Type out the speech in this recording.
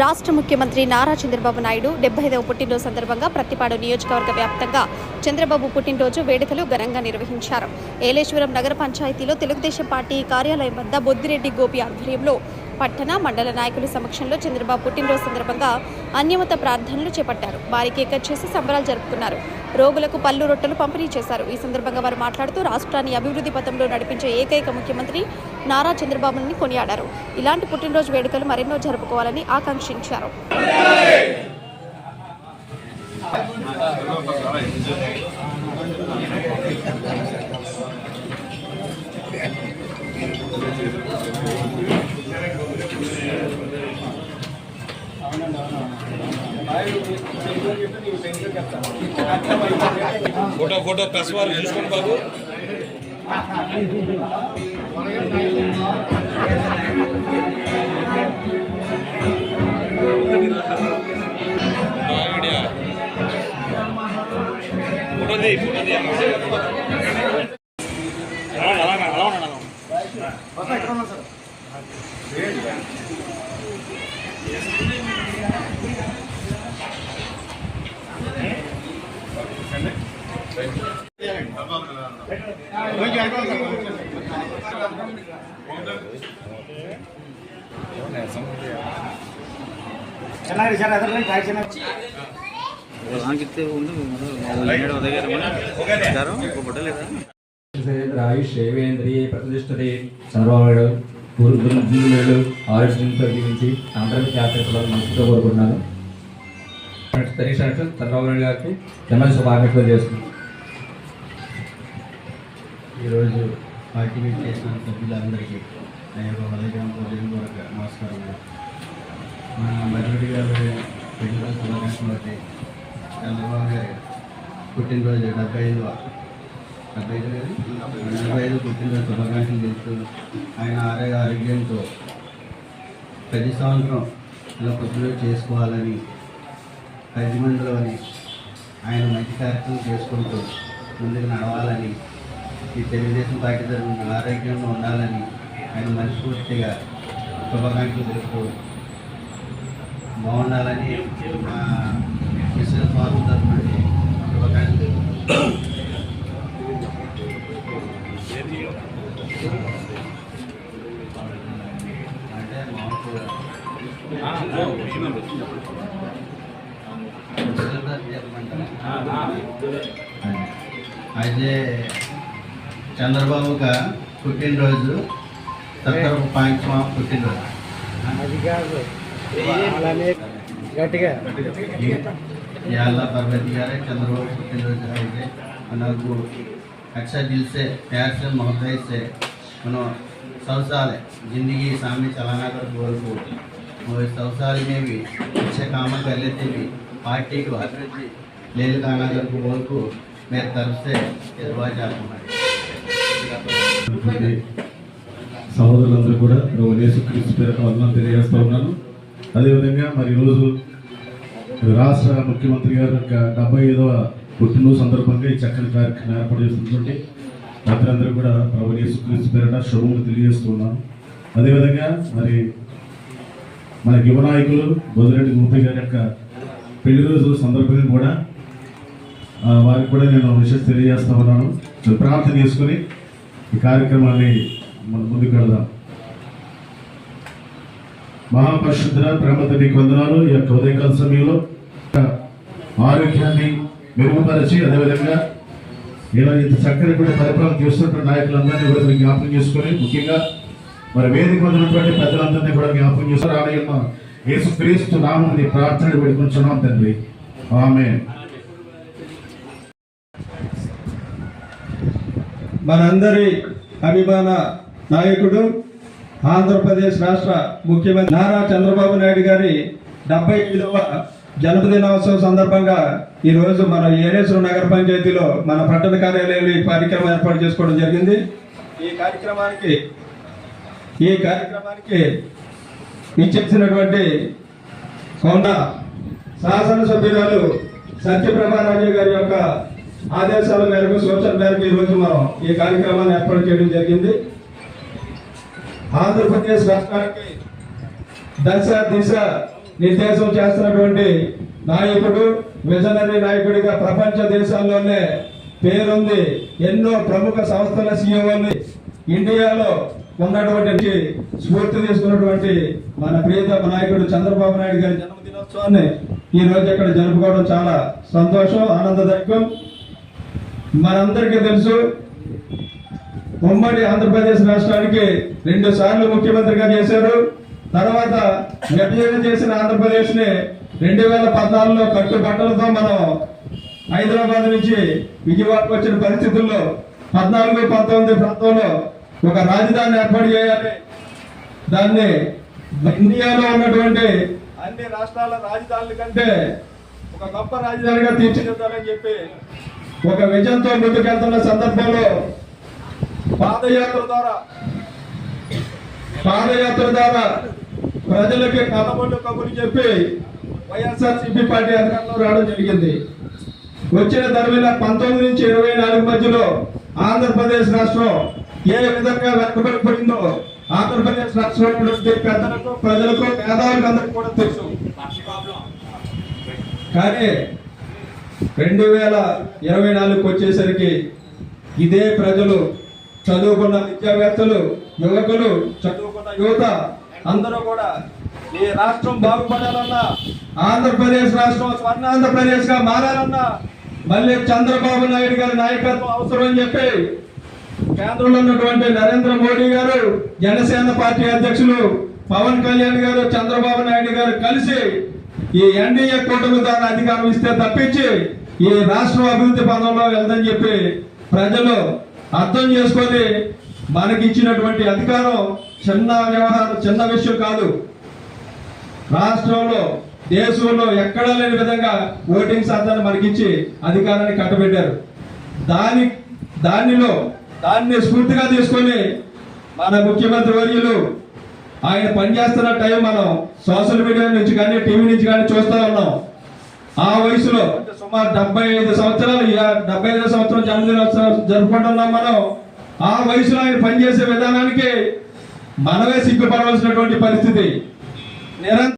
రాష్ట్ర ముఖ్యమంత్రి నారా చంద్రబాబు నాయుడు డెబ్బై ఐదవ పుట్టినరోజు సందర్భంగా ప్రతిపాడు నియోజకవర్గ వ్యాప్తంగా చంద్రబాబు పుట్టినరోజు వేడుకలు ఘనంగా నిర్వహించారు. ఏలేశ్వరం నగర పంచాయతీలో తెలుగుదేశం పార్టీ కార్యాలయం వద్ద బొద్దిరెడ్డి గోపి ఆధ్వర్యంలో పట్టణ మండల నాయకుల సమక్షంలో చంద్రబాబు పుట్టినరోజు సందర్భంగా అన్యమత ప్రార్థనలు చేపట్టారు. భారీ కేక చేసి సంబరాలు జరుపుకున్నారు. రోగులకు పళ్ళు రొట్టెలు పంపిణీ చేశారు. ఈ సందర్భంగా వారు మాట్లాడుతూ రాష్ట్రాన్ని అభివృద్ధి పథంలో నడిపించే ఏకైక ముఖ్యమంత్రి నారా చంద్రబాబుని కొనియాడారు. ఇలాంటి పుట్టినరోజు వేడుకలు మరెన్నో జరుపుకోవాలని ఆకాంక్షించారు. ఫోటో ఫోటో ప్రెస్ వారు చూసుకోండి బాబు బాగా ఐడియా. ఫోటో తీ, ఫోటో తీ. అలాగే, అలాగే, ಚೆನ್ನಾಗಿ ಸರ್ ಅದರಲ್ಲಿ ಕಾಯಿ ಚೆನ್ನಾಗಿ ಹಾಗಿತ್ತೆ ಒಂದು ಎರಡು ಒದಗಿರೋ ಫೋಟೋ లేదా ఆయుష్ దేవేంద్రియ ప్రతిష్టతే చంద్రబాబు నాయుడు గురుడు ఆరోగ్యంతో జీవించి అందరికీ జాతరలో మనసుతో కోరుకుంటున్నాను తెలిసినట్టు చంద్రబాబు నాయుడు గారికి జన్మదిన శుభాకాంక్షలు చేస్తున్నాను ఈరోజు పార్టిసిపేట్ చేసిన సభ్యులందరికీ నా యొక్క హృదయపూర్వక నమస్కారం మన మధురెడ్డి గారు పెళ్ళిరోజు శుభాకాంక్షలు బట్టి చంద్రబాబు గారి పుట్టినరోజు డెబ్బై ఐదు డెబ్బై ఐదు గారు డెబ్బై ఐదు పుట్టినరోజు శుభాకాంక్షలు చేస్తూ ఆయన ఆరోగ్య ఆరోగ్యంతో ప్రతి సంవత్సరం ఇలా పుట్టినరోజు చేసుకోవాలని పది ఆయన మంచి కార్యక్రమం చేసుకుంటూ ముందుకు నడవాలని ఈ తెలుగుదేశం పార్టీ తరఫున ఆరోగ్యంగా ఉండాలని ఆయన మనస్ఫూర్తిగా శుభాకాంక్షలు తెలుపుతూ బాగుండాలని మా మిస్టర్ ఫార్మ్ తరఫున శుభాకాంక్షలు అంటే మామూలు అయితే చంద్రబాబుగా పుట్టినరోజు సత్తరపు పాయించమా పుట్టినరోజు. అది కాదు. గట్టిగా. యాళ్ళ పర్వతి గారే చంద్రబాబు పుట్టినరోజు. అయితే మనకు अच्छा दिल से प्यार से मोहब्बत से సామి सब साल ज़िंदगी सामने चलाना कर बोल पार्टी को अभिवृद्धि ले लगाना कर बोल को मेरे तरफ से ये दुआ चाहता हूँ ఉన్నటువంటి సహోదరులందరూ కూడా ప్రభు యేసుక్రీస్తు పేరిట వందనాలు తెలియజేస్తా ఉన్నాను అదేవిధంగా మరి ఈరోజు రాష్ట్ర ముఖ్యమంత్రి గారి యొక్క డెబ్బై ఐదవ పుట్టినరోజు సందర్భంగా ఈ చక్కని కార్యక్రమం ఏర్పాటు చేస్తున్నటువంటి ప్రజలందరూ కూడా ప్రభు యేసుక్రీస్తు పేరిట శుభములు తెలియజేస్తున్నాను అదేవిధంగా మరి మన యువ నాయకులు బొదిరెడ్డి గోపి గారి యొక్క పెళ్ళి రోజు సందర్భంగా కూడా వారికి కూడా నేను విషయం తెలియజేస్తా ఉన్నాను. ప్రార్థన చేసుకుని ఈ కార్యక్రమాన్ని మనం ముందుకు వెళదాం. మహాపరిశుద్ధ ప్రేమతో నీకు వందనాలు. ఈ యొక్క ఉదయకాల సమయంలో ఆరోగ్యాన్ని మెరుగుపరిచి అదేవిధంగా ఇలా ఇంత చక్కని కూడా పరిపాలన చేస్తున్నటువంటి నాయకులందరినీ కూడా మీరు జ్ఞాపకం చేసుకొని ముఖ్యంగా మరి వేదిక మీద ఉన్నటువంటి పెద్దలందరినీ కూడా జ్ఞాపకం చేస్తారు ఆడ యేసుక్రీస్తు నామని ప్రార్థన పెట్టుకుంటున్నాం తండ్రి. ఆమె మనందరి అభిమాన నాయకుడు ఆంధ్రప్రదేశ్ రాష్ట్ర ముఖ్యమంత్రి నారా చంద్రబాబు నాయుడు గారి డెబ్బై ఐదవ జన్మదినోత్సవం సందర్భంగా ఈరోజు మన ఏరేశ్వరం నగర పంచాయతీలో మన పట్టణ కార్యాలయంలో ఈ కార్యక్రమం ఏర్పాటు చేసుకోవడం జరిగింది. ఈ కార్యక్రమానికి ఈ కార్యక్రమానికి ఇచ్చేసినటువంటి కొండ శాసనసభ్యురాలు సత్యప్రభారాజు గారి యొక్క ఆదేశాల మేరకు సూచన మేరకు ఈరోజు మనం ఈ కార్యక్రమాన్ని ఏర్పాటు చేయడం జరిగింది. ఆంధ్రప్రదేశ్ రాష్ట్రానికి దశ దిశ నిర్దేశం చేస్తున్నటువంటి నాయకుడు విజనరీ నాయకుడిగా ప్రపంచ దేశాల్లోనే పేరుంది. ఎన్నో ప్రముఖ సంస్థల సీఈఓలు ఇండియాలో ఉన్నటువంటి స్ఫూర్తి తీసుకున్నటువంటి మన ప్రియతమ నాయకుడు చంద్రబాబు నాయుడు గారి జన్మదినోత్సవాన్ని ఈ రోజు ఇక్కడ జరుపుకోవడం చాలా సంతోషం ఆనందదాయకం. మనందరికీ తెలుసు ఉమ్మడి ఆంధ్రప్రదేశ్ రాష్ట్రానికి రెండు సార్లు ముఖ్యమంత్రిగా చేశారు. తర్వాత విభజన చేసిన ఆంధ్రప్రదేశ్ని రెండు వేల పద్నాలుగులో కట్టుబట్టలతో మనం హైదరాబాద్ నుంచి విజయవాడకు వచ్చిన పరిస్థితుల్లో పద్నాలుగు పంతొమ్మిది ప్రాంతంలో ఒక రాజధాని ఏర్పాటు చేయాలి. దాన్ని ఇండియాలో ఉన్నటువంటి అన్ని రాష్ట్రాల రాజధానుల కంటే ఒక గొప్ప రాజధానిగా తీర్చిదిద్దాలని చెప్పి ఒక విజయంతో ముందుకెళ్తున్న సందర్భంలో పాదయాత్ర ద్వారా పాదయాత్ర ద్వారా ప్రజలకి కలబొండు కబురు చెప్పి వైఎస్ఆర్సీపీ పార్టీ అధికారంలో రావడం జరిగింది. వచ్చిన తరమిన పంతొమ్మిది నుంచి ఇరవై నాలుగు మధ్యలో ఆంధ్రప్రదేశ్ రాష్ట్రం ఏ విధంగా వెనుకబడిపోయిందో ఆంధ్రప్రదేశ్ రాష్ట్రంలో పెద్దలకు ప్రజలకు పేదవాళ్ళకి అందరికీ కూడా తెలుసు. కానీ రెండు వేల ఇరవై నాలుగుకి వచ్చేసరికి ఇదే ప్రజలు చదువుకున్న విద్యావేత్తలు యువకులు చదువుకున్న యువత అందరూ కూడా ఈ రాష్ట్రం బాగుపడాలన్నా ఆంధ్రప్రదేశ్ రాష్ట్రం స్వర్ణాంధ్రప్రదేశ్గా మారాలన్నా మళ్ళీ చంద్రబాబు నాయుడు గారి నాయకత్వం అవసరం అని చెప్పి కేంద్రంలో ఉన్నటువంటి నరేంద్ర మోడీ గారు జనసేన పార్టీ అధ్యక్షులు పవన్ కళ్యాణ్ గారు చంద్రబాబు నాయుడు గారు కలిసి ఈ ఎన్డీఏ కూటమి ద్వారా అధికారం ఇస్తే తప్పించి ఈ రాష్ట్రం అభివృద్ధి పదంలో వెళ్దని చెప్పి ప్రజలు అర్థం చేసుకొని మనకి ఇచ్చినటువంటి అధికారం చిన్న వ్యవహారం చిన్న విషయం కాదు. రాష్ట్రంలో దేశంలో ఎక్కడా లేని విధంగా ఓటింగ్ శాతాన్ని మనకిచ్చి అధికారాన్ని కట్టబెట్టారు. దాని దానిలో దాన్ని స్ఫూర్తిగా తీసుకొని మన ముఖ్యమంత్రి వర్యులు ఆయన పనిచేస్తున్న టైం మనం సోషల్ మీడియా నుంచి కానీ టీవీ నుంచి కానీ చూస్తూ ఉన్నాం. ఆ వయసులో సుమారు డెబ్బై ఐదు సంవత్సరాలు డెబ్బై ఐదు సంవత్సరం జన్మదినోత్సవం జరుపుకుంటున్నాం మనం. ఆ వయసులో ఆయన పనిచేసే విధానానికి మనమే సిగ్గుపడవలసినటువంటి పరిస్థితి. నిరంతరం